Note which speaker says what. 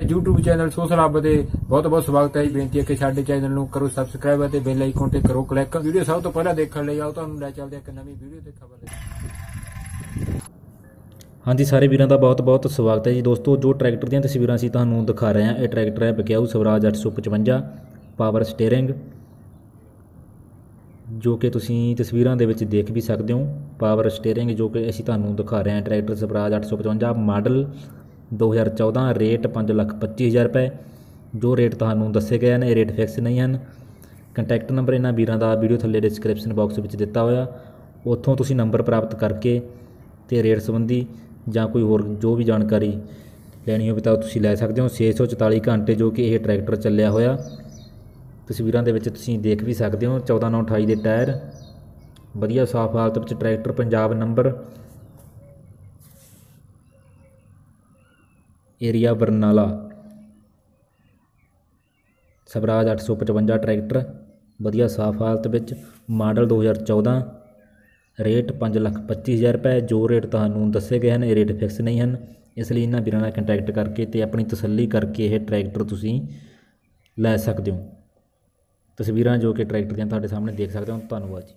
Speaker 1: YouTube channel social ਹੱਬ ਦੇ ਬਹੁਤ ਬਹੁਤ ਸਵਾਗਤ ਹੈ ਜੀ। ਬੇਨਤੀ ਹੈ ਕਿ ਸਾਡੇ ਚੈਨਲ ਨੂੰ ਕਰੋ ਸਬਸਕ੍ਰਾਈਬ ਅਤੇ ਬੈਲ ਆਈਕਨ ਤੇ ਕਰੋ ਕਲਿੱਕ ਵੀਡੀਓ ਸਭ ਤੋਂ ਪਹਿਲਾਂ ਦੇਖਣ ਲਈ ਆਓ, ਤੁਹਾਨੂੰ ਲੈ ਚੱਲਦੇ ਹਾਂ ਇੱਕ ਨਵੀਂ ਵੀਡੀਓ ਤੇ ਖਬਰ ਲੈ
Speaker 2: ਹਾਂਜੀ, ਸਾਰੇ ਵੀਰਾਂ ਦਾ ਬਹੁਤ-ਬਹੁਤ ਸਵਾਗਤ ਹੈ ਜੀ। ਦੋਸਤੋ, ਜੋ ਟਰੈਕਟਰ ਦੀਆਂ ਤਸਵੀਰਾਂ ਅਸੀਂ ਤੁਹਾਨੂੰ ਦਿਖਾ ਰਹੇ ਹਾਂ, ਇਹ ਟਰੈਕਟਰ ਹੈ ਬਕਿਆਊ ਸਵਰਾਜ 855 ਪਾਵਰ ਸਟੀਅਰਿੰਗ, ਜੋ ਕਿ ਤੁਸੀਂ ਤਸਵੀਰਾਂ ਦੇ ਵਿੱਚ ਦੇਖ ਵੀ ਸਕਦੇ ਹੋ। ਪਾਵਰ ਸਟੀਅਰਿੰਗ ਜੋ ਕਿ ਅਸੀਂ ਤੁਹਾਨੂੰ ਦਿਖਾ ਰਹੇ ਹਾਂ, ਟਰੈਕਟਰ ਸਵਰਾਜ 855 ਮਾਡਲ 2014 ਰੇਟ 525000 ਰੁਪਏ। ਜੋ ਰੇਟ ਤੁਹਾਨੂੰ ਦੱਸੇ ਗਏ ਨੇ, ਇਹ ਰੇਟ ਫਿਕਸ ਨਹੀਂ ਹਨ। ਕੰਟੈਕਟ ਨੰਬਰ ਇਹਨਾਂ ਵੀਰਾਂ ਦਾ ਵੀਡੀਓ ਥੱਲੇ ਡਿਸਕ੍ਰਿਪਸ਼ਨ ਬਾਕਸ ਵਿੱਚ ਦਿੱਤਾ ਹੋਇਆ। ਉੱਥੋਂ ਤੁਸੀਂ ਨੰਬਰ ਪ੍ਰਾਪਤ ਕਰਕੇ ਤੇ ਰੇਟ ਸੰਬੰਧੀ ਜਾਂ ਕੋਈ ਹੋਰ ਜੋ ਵੀ ਜਾਣਕਾਰੀ ਲੈਣੀ ਹੋਵੇ ਤਾਂ ਤੁਸੀਂ ਲੈ ਸਕਦੇ ਹੋ। 644 ਘੰਟੇ ਜੋ ਕਿ ਇਹ ਟਰੈਕਟਰ ਚੱਲਿਆ ਹੋਇਆ। ਤਸਵੀਰਾਂ ਦੇ ਵਿੱਚ ਤੁਸੀਂ ਦੇਖ ਵੀ ਸਕਦੇ ਹੋ। 14928 ਦੇ ਟਾਇਰ। ਵਧੀਆ ਸਾਫ਼ ਹਾਲਤ ਵਿੱਚ tractor Punjab number area Barnala. Swaraj 855 tractor, ਵਧੀਆ ਸਾਫ਼ ਹਾਲਤ ਵਿੱਚ, ਮਾਡਲ 2014 ਰੇਟ 525000 ਰੁਪਏ, ਜੋ ਰੇਟ ਤੁਹਾਨੂੰ ਦੱਸੇ ਗਏ ਹਨ, ਇਹ ਰੇਟ ਫਿਕਸ ਨਹੀਂ ਹਨ। ਇਸ ਲਈ ਇਹਨਾਂ ਵੀਰਾਂ ਨਾਲ ਕੰਟੈਕਟ ਕਰਕੇ ਤੇ ਆਪਣੀ ਤਸੱਲੀ ਕਰਕੇ ਇਹ ਟਰੈਕਟਰ ਤੁਸੀਂ ਲੈ ਸਕਦੇ ਹੋ। ਤਸਵੀਰਾਂ ਜੋ ਕਿ ਟਰੈਕਟਰ ਦੀਆਂ ਤੁਹਾਡੇ ਸਾਹਮਣੇ ਦੇਖ ਸਕਦੇ ਹੋ। ਧੰਨਵਾਦ ਜੀ।